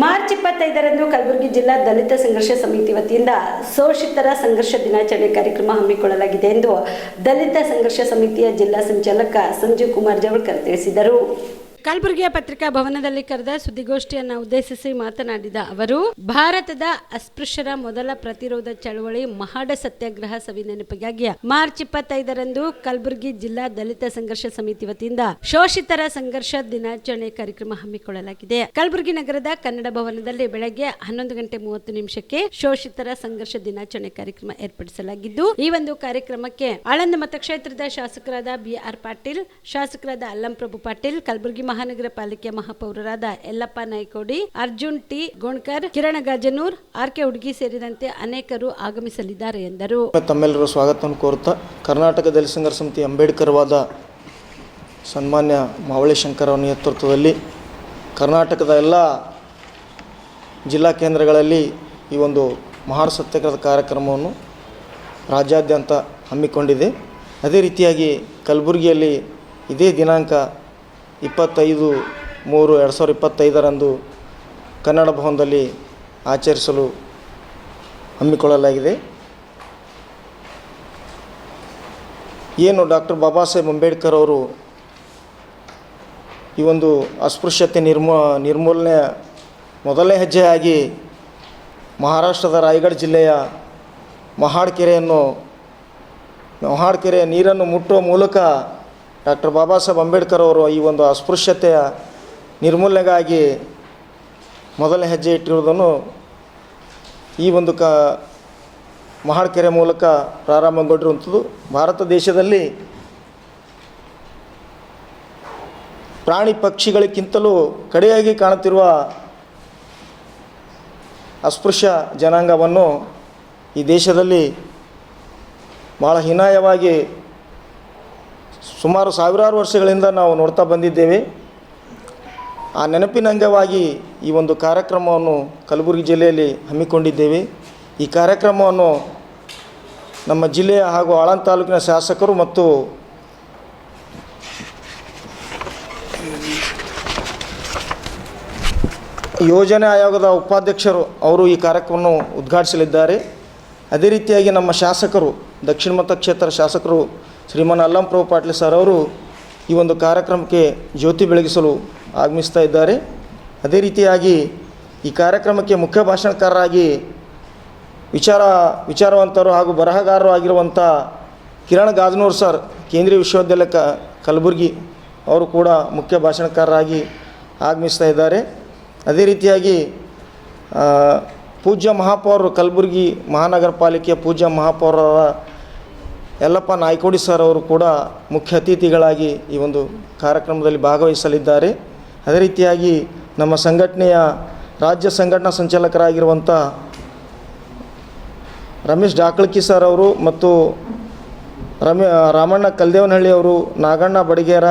March ಇಪ್ಪತ್ತೈದರಂದು ಕಲಬುರಗಿ ಜಿಲ್ಲಾ ದಲಿತ ಸಂಘರ್ಷ ಸಮಿತಿ ವತಿಯಿಂದ ಶೋಷಿತರ ಸಂಘರ್ಷ ದಿನಾಚರಣೆ ಕಾರ್ಯಕ್ರಮ ಹಮ್ಮಿಕೊಳ್ಳಲಾಗಿದೆ ಎಂದು ದಲಿತ ಸಂಘರ್ಷ ಸಮಿತಿಯ ಜಿಲ್ಲಾ ಸಂಚಾಲಕ ಸಂಜೀವ್ ಕುಮಾರ್ ಜವಳ್ಕರ್ ತಿಳಿಸಿದರು. ಕಲಬುರಗಿಯ ಪತ್ರಿಕಾ ಭವನದಲ್ಲಿ ಕರೆದ ಸುದ್ದಿಗೋಷ್ಠಿಯನ್ನು ಉದ್ದೇಶಿಸಿ ಮಾತನಾಡಿದ ಅವರು, ಭಾರತದ ಅಸ್ಪೃಶ್ಯರ ಮೊದಲ ಪ್ರತಿರೋಧ ಚಳವಳಿ ಮಹಾಡ ಸತ್ಯಾಗ್ರಹ ಸವಿ ನೆನಪಿಗಾಗಿ ಮಾರ್ಚ್ ಇಪ್ಪತ್ತೈದರಂದು ಕಲಬುರಗಿ ಜಿಲ್ಲಾ ದಲಿತ ಸಂಘರ್ಷ ಸಮಿತಿ ವತಿಯಿಂದ ಶೋಷಿತರ ಸಂಘರ್ಷ ದಿನಾಚರಣೆ ಕಾರ್ಯಕ್ರಮ ಹಮ್ಮಿಕೊಳ್ಳಲಾಗಿದೆ. ಕಲಬುರಗಿ ನಗರದ ಕನ್ನಡ ಭವನದಲ್ಲಿ ಬೆಳಗ್ಗೆ ಹನ್ನೊಂದು ಗಂಟೆ ಮೂವತ್ತು ನಿಮಿಷಕ್ಕೆ ಶೋಷಿತರ ಸಂಘರ್ಷ ದಿನಾಚರಣೆ ಕಾರ್ಯಕ್ರಮ ಏರ್ಪಡಿಸಲಾಗಿದ್ದು, ಈ ಒಂದು ಕಾರ್ಯಕ್ರಮಕ್ಕೆ ಆಳಂದ ಮತಕ್ಷೇತ್ರದ ಶಾಸಕರಾದ ಬಿ ಆರ್ ಪಾಟೀಲ್, ಶಾಸಕರಾದ ಅಲ್ಲಂಪ್ರಭು ಪಾಟೀಲ್, ಕಲಬುರಗಿ ಮಹಾನಗರ ಪಾಲಿಕೆ ಮಹಾಪೌರರಾದ Yallappa Naikodi, Arjun T. Gonkar, Kirana Gajanur R K Hudugi ಸೇರಿದಂತೆ ಅನೇಕರು ಆಗಮಿಸಲಿದ್ದಾರೆ ಎಂದರು. ತಮ್ಮೆಲ್ಲರೂ ಸ್ವಾಗತವನ್ನು ಕೋರುತ್ತಾ ಕರ್ನಾಟಕ ದಲಿತ ಸಂಘರ್ಷ ಸಮಿತಿ ಅಂಬೇಡ್ಕರ್ವಾದ ಸನ್ಮಾನ್ಯ ಮಾವಳಿ ಶಂಕರ್ ಅವರ ನೇತೃತ್ವದಲ್ಲಿ ಕರ್ನಾಟಕದ ಎಲ್ಲ ಜಿಲ್ಲಾ ಕೇಂದ್ರಗಳಲ್ಲಿ ಈ ಒಂದು ಮಹಾರ್ ಸತ್ಯಾಗ್ರಹದ ಕಾರ್ಯಕ್ರಮವನ್ನು ರಾಜ್ಯಾದ್ಯಂತ ಹಮ್ಮಿಕೊಂಡಿದೆ. ಅದೇ ರೀತಿಯಾಗಿ ಕಲಬುರಗಿಯಲ್ಲಿ ಇದೇ ದಿನಾಂಕ ಇಪ್ಪತ್ತೈದು ಮೂರು ಎರಡು ಸಾವಿರದ ಇಪ್ಪತ್ತೈದರಂದು ಕನ್ನಡ ಭವನದಲ್ಲಿ ಆಚರಿಸಲು ಹಮ್ಮಿಕೊಳ್ಳಲಾಗಿದೆ. ಏನು ಡಾಕ್ಟರ್ ಬಾಬಾ ಸಾಹೇಬ್ ಅಂಬೇಡ್ಕರ್ ಅವರು ಈ ಒಂದು ಅಸ್ಪೃಶ್ಯತೆ ನಿರ್ಮೂ, ನಿರ್ಮೂಲನೆ ಮೊದಲನೇ ಹೆಜ್ಜೆಯಾಗಿ ಮಹಾರಾಷ್ಟ್ರದ ರಾಯಗಢ ಜಿಲ್ಲೆಯ ಮಹಾಡ್ ಕೆರೆಯನ್ನು ಮಹಾಡ್ ನೀರನ್ನು ಮುಟ್ಟುವ ಮೂಲಕ ಡಾಕ್ಟರ್ ಬಾಬಾ ಸಾಹೇಬ್ ಅಂಬೇಡ್ಕರ್ ಅವರು ಈ ಒಂದು ಅಸ್ಪೃಶ್ಯತೆಯ ನಿರ್ಮೂಲನೆಗಾಗಿ ಮೊದಲನೇ ಹೆಜ್ಜೆ ಇಟ್ಟಿರುವುದನ್ನು ಈ ಒಂದು ಕ ಮಹಾಡ್ಕೆರೆ ಮೂಲಕ ಪ್ರಾರಂಭಗೊಂಡಿರುವಂಥದ್ದು. ಭಾರತ ದೇಶದಲ್ಲಿ ಪ್ರಾಣಿ ಪಕ್ಷಿಗಳಿಗಿಂತಲೂ ಕಡೆಯಾಗಿ ಕಾಣುತ್ತಿರುವ ಅಸ್ಪೃಶ್ಯ ಜನಾಂಗವನ್ನು ಈ ದೇಶದಲ್ಲಿ ಭಾಳ ಹೀನಾಯವಾಗಿ ಸುಮಾರು ಸಾವಿರಾರು ವರ್ಷಗಳಿಂದ ನಾವು ನೋಡ್ತಾ ಬಂದಿದ್ದೇವೆ. ಆ ನೆನಪಿನ ಅಂಗವಾಗಿ ಈ ಒಂದು ಕಾರ್ಯಕ್ರಮವನ್ನು ಕಲಬುರಗಿ ಜಿಲ್ಲೆಯಲ್ಲಿ ಹಮ್ಮಿಕೊಂಡಿದ್ದೇವೆ. ಈ ಕಾರ್ಯಕ್ರಮವನ್ನು ನಮ್ಮ ಜಿಲ್ಲೆಯ ಹಾಗೂ ಆಳಂ ತಾಲೂಕಿನ ಶಾಸಕರು ಮತ್ತು ಯೋಜನೆ ಆಯೋಗದ ಉಪಾಧ್ಯಕ್ಷರು ಅವರು ಈ ಕಾರ್ಯಕ್ರಮವನ್ನು ಉದ್ಘಾಟಿಸಲಿದ್ದಾರೆ. ಅದೇ ರೀತಿಯಾಗಿ ನಮ್ಮ ಶಾಸಕರು, ದಕ್ಷಿಣ ಮತಕ್ಷೇತ್ರ ಶಾಸಕರು ಶ್ರೀಮಾನ್ ಅಲ್ಲಂ ಪ್ರಭು ಪಾಟೀಲ್ ಸರ್ ಅವರು ಈ ಒಂದು ಕಾರ್ಯಕ್ರಮಕ್ಕೆ ಜ್ಯೋತಿ ಬೆಳಗಿಸಲು ಆಗಮಿಸ್ತಾ ಇದ್ದಾರೆ. ಅದೇ ರೀತಿಯಾಗಿ ಈ ಕಾರ್ಯಕ್ರಮಕ್ಕೆ ಮುಖ್ಯ ಭಾಷಣಕಾರರಾಗಿ ವಿಚಾರ, ವಿಚಾರವಂತರು ಹಾಗೂ ಬರಹಗಾರರು ಆಗಿರುವಂಥ ಕಿರಣ್ ಗಾಜನೂರ್ ಸರ್, ಕೇಂದ್ರೀಯ ವಿಶ್ವವಿದ್ಯಾಲಯ ಕ, ಕಲಬುರಗಿ ಅವರು ಕೂಡ ಮುಖ್ಯ ಭಾಷಣಕಾರರಾಗಿ ಆಗಮಿಸ್ತಾ ಇದ್ದಾರೆ. ಅದೇ ರೀತಿಯಾಗಿ ಪೂಜ್ಯ ಮಹಾಪೌರರು ಕಲಬುರಗಿ ಮಹಾನಗರ ಪಾಲಿಕೆಯ ಪೂಜ್ಯ ಮಹಾಪೌರರ ಯಲ್ಲಪ್ಪ ನಾಯ್ಕೋಡಿ ಸರ್ ಅವರು ಕೂಡ ಮುಖ್ಯ ಅತಿಥಿಗಳಾಗಿ ಈ ಒಂದು ಕಾರ್ಯಕ್ರಮದಲ್ಲಿ ಭಾಗವಹಿಸಲಿದ್ದಾರೆ. ಅದೇ ರೀತಿಯಾಗಿ ನಮ್ಮ ಸಂಘಟನೆಯ ರಾಜ್ಯ ಸಂಘಟನಾ ಸಂಚಾಲಕರಾಗಿರುವಂಥ ರಮೇಶ್ ಡಾಕಳ್ಕಿ ಸರ್ ಅವರು ಮತ್ತು ರಮೇ, ರಾಮಣ್ಣ ಕಲ್ದೇವನಹಳ್ಳಿ ಅವರು, ನಾಗಣ್ಣ ಬಡಿಗೇರ,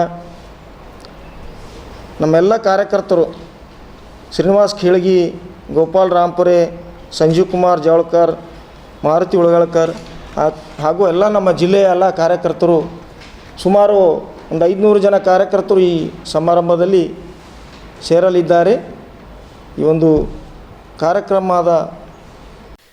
ನಮ್ಮೆಲ್ಲ ಕಾರ್ಯಕರ್ತರು ಶ್ರೀನಿವಾಸ್ ಖೇಳ್ಗಿ, ಗೋಪಾಲ್ ರಾಂಪುರೆ, ಸಂಜೀವ್ ಕುಮಾರ್ ಜಾವಳ್ಕರ್, ಮಾರುತಿ ಉಳಗಳ್ಕರ್ ಹಾಗೂ ಎಲ್ಲ ನಮ್ಮ ಜಿಲ್ಲೆಯ ಎಲ್ಲ ಕಾರ್ಯಕರ್ತರು, ಸುಮಾರು ಒಂದು ಐದುನೂರು ಜನ ಕಾರ್ಯಕರ್ತರು ಈ ಸಮಾರಂಭದಲ್ಲಿ ಸೇರಲಿದ್ದಾರೆ. ಈ ಒಂದು ಕಾರ್ಯಕ್ರಮದ